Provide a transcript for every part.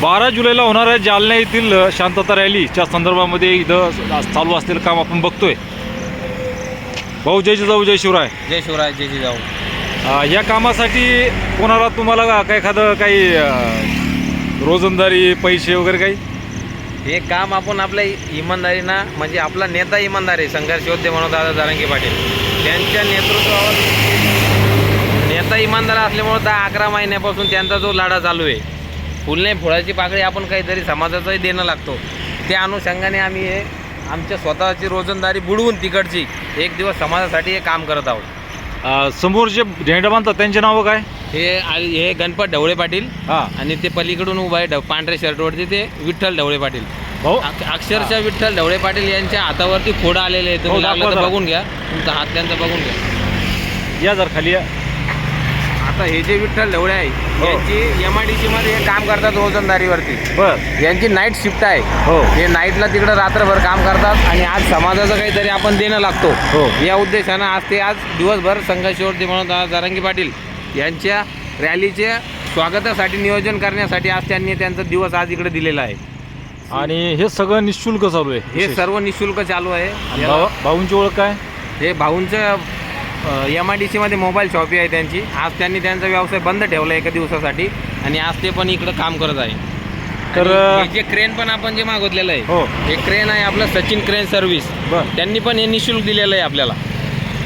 बारा जुलैला होणाऱ्या जालना येथील शांतता रॅलीच्या संदर्भामध्ये इथं चालू असलेलं काम आपण बघतोय. भाऊ जय जिजाऊ जय शिवराय. जय शिवराय जय जिजाऊ. या कामासाठी कोणाला तुम्हाला का- काही एखादं काही रोजंदारी पैसे वगैरे काही? हे काम आपण आपल्या इमानदारीनं म्हणजे आपला नेता इमानदार आहे संघर्ष योद्धे म्हणून दादा जारंगी पाटील. त्यांच्या नेतृत्वावर नेता इमानदार असल्यामुळे दहा अकरा महिन्यापासून त्यांचा जो लढा चालू आहे फुलणे फुलाची पाकळी आपण काहीतरी समाजाचंही देणं लागतो. त्या अनुषंगाने आम्ही हे आमच्या स्वतःची रोजंदारी बुडवून तिकडची एक दिवस समाजासाठी हे काम करत आहोत. समोर जे झेंडा बांधतात त्यांचे नावं काय? हे हे गणपत ढवळे पाटील हां. आणि ते पलीकडून उभा आहे पांढऱ्या शर्टवरती ते विठ्ठल ढवळे पाटील. भाऊ अक- अक्षरशः विठ्ठल ढवळे पाटील यांच्या हातावरती फोड आलेले आहे हो, तुम्ही दाखवा लागलं तर जरा. बघून घ्या. तुमचा हात त्यांचा बघून घ्या. या जर खाली या. आता हे जे विठ्ठल ढवळे आहे हो. यांची एम आय डी सी मध्ये हे काम करतात रोजंदारीवरती. बर. यांची नाईट शिफ्ट आहे. हो. हे नाईटला तिकडं रात्रभर काम करतात आणि आज समाजाचं काहीतरी आपण देणं लागतो. हो. या उद्देशानं आज ते आज दिवसभर संघर्षवरती म्हणून जारंगी पाटील यांच्या रॅलीचे स्वागतासाठी नियोजन करण्यासाठी आज त्यांनी त्यांचा दिवस आज इकडे दिलेला आहे. आणि हे सगळं निशुल्क चालू आहे हे सर्व निशुल्क चालू आहे. आणि भावा- भाऊंची ओळख काय? हे भाऊंचं एम आय डी सीमध्ये मोबाईल शॉपी आहे त्यांची. आज त्यांनी त्यांचा व्यवसाय बंद ठेवला एका दिवसासाठी आणि आज ते पण इकडं काम करत आहे. तर, जे क्रेन पण आपण जे मागितलेलं आहे हो. हे क्रेन आहे आपलं सचिन क्रेन सर्व्हिस बर. त्यांनी पण हे निशुल्क दिलेलं आहे आपल्याला.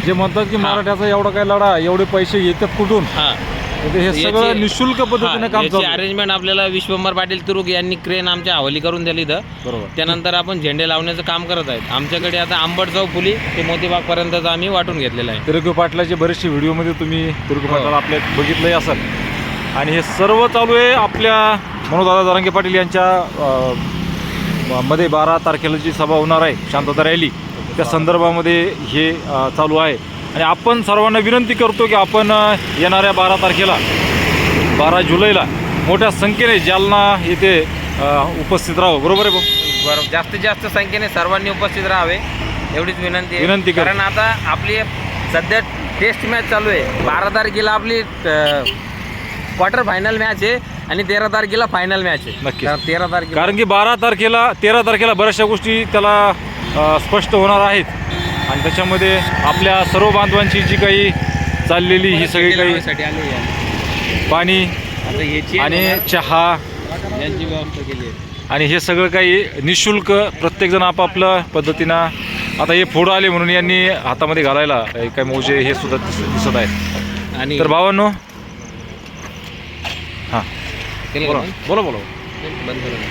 जे म्हणतात की. मराठ्याचा एवढा काय लढा एवढे पैसे येतात कुठून? हां. म्हणजे हे याची- सगळं निशुल्क पद्धतीने काम चालू. अरेंजमेंट आपल्याला विश्वंभर पाटील तुरुक यांनी क्रेन आमच्या हवाली करून दिली इथं. बरोबर. त्यानंतर आपण झेंडे लावण्याचं काम करत आहेत. आमच्याकडे आता आंबट चौक फुली ते मोतीबागपर्यंतचं आम्ही वाटून घेतलेलं आहे. तिरकू पाटलाचे बरेचसे व्हिडिओमध्ये तुम्ही तिरकू हो. पाटलाला आपल्या बघितलंही असाल. आणि हे सर्व चालू आहे आपल्या मनोदादा जरांगे पाटील यांच्या अ, मध्ये बारा तारखेला जी सभा होणार आहे शांतता रॅली त्या संदर्भामध्ये हे अ, चालू आहे. आणि आपण सर्वांना विनंती करतो की आपण येणाऱ्या बारा तारखेला बारा जुलैला मोठ्या संख्येने जालना येथे उपस्थित राहू बरोबर आहे भाऊ बरं जास्तीत जास्त संख्येने सर्वांनी उपस्थित राहावे एवढीच विनंती. विनंती. कारण आता आपली सध्या टेस्ट मॅच चालू आहे बारा तारखेला आपली क्वार्टर फायनल मॅच आहे आणि तेरा तारखेला फायनल मॅच आहे नक्कीच. तर तेरा तारखेला कारण की बारा तारखेला तेरा तारखेला बऱ्याचशा गोष्टी त्याला स्पष्ट होणार आहेत आणि त्याच्यामध्ये आपल्या सर्व बांधवांची जी काही चाललेली ही सगळी काही. पाणी आणि चहा यांची व्यवस्था केली आहे आणि हे सगळं काही निशुल्क प्रत्येकजण आपापल्या पद्धतीनं आता हे फोडं आले म्हणून यांनी हातामध्ये घालायला काय मोजे हे सुद्धा दिस- दिसत आहेत आणि तर भावांनो हां बोला? बोला बोला बंद करा.